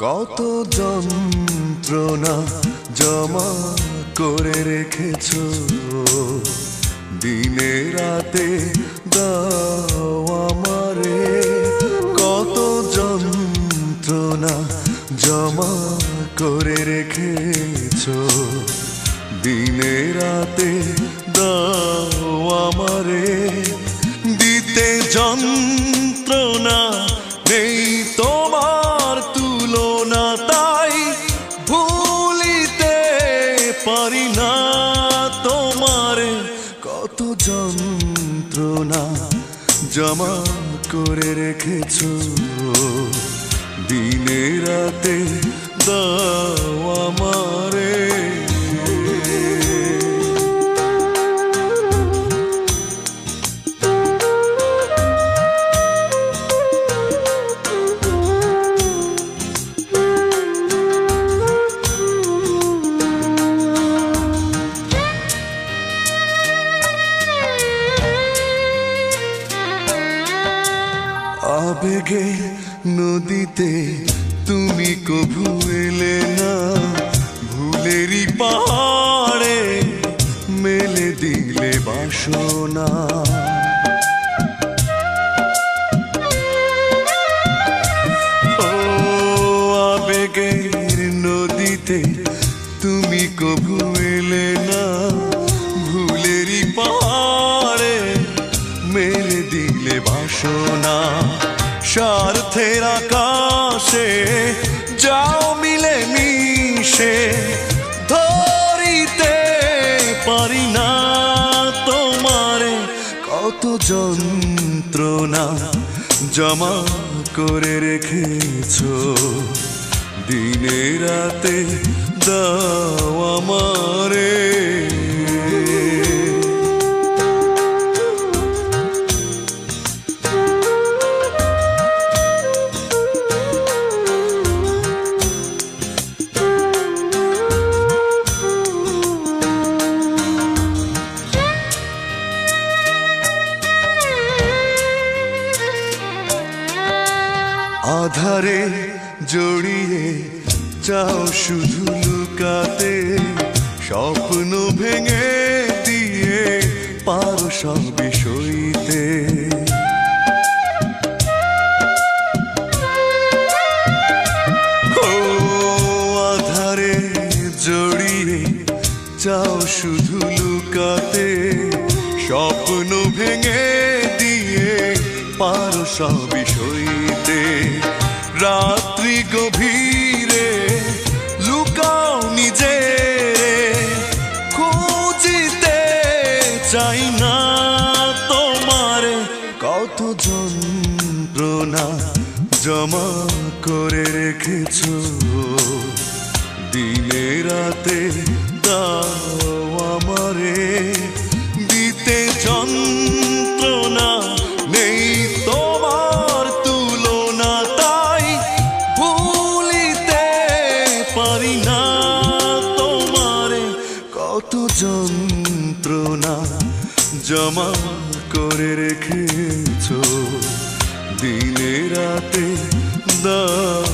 কত যন্ত্রণা জমা করে রেখেছ? দিনে রাতে দাও আমারে। কত যন্ত্রণা জমা করে রেখেছ? দিনে রাতে কত যন্ত্রণা জমা করে রেখেছ? দিনে রাতে দাও আবেগে নদীতে, তুমি কভু এলে না। ভুলেরই পাহাড়ে মেলে দিলে বাসনা। ও আবেগের নদীতে, তুমি কভু এলে না। ভুলেরই পাহাড়ে মেরে দিলে বাসনা। স্বার্থের আকাশে, যাও মিলে মিশে, ধরিতে পারি না তোমারে। কত যন্ত্রণা জমা করে রেখেছ, দিনে রাতে দাও আমারে। আধারে জড়িয়ে চাও শুধু লুকাতে, স্বপ্ন ভেঙে দিয়ে পারো সব বিষয়তে। আধারে জড়িয়ে চাও শুধু লুকাতে, স্বপ্ন ভেঙে দিয়ে পারো সব বিষয়তে। রাত্রি গভীরে লুকাও নিজে। খুঁজিতে চাই না তোমার কত যন্ত্রণা জমা করে রেখেছ। দিনে রাতে দাও কত যন্ত্রণা জমা করে রেখেছ দিনে রাতে দাও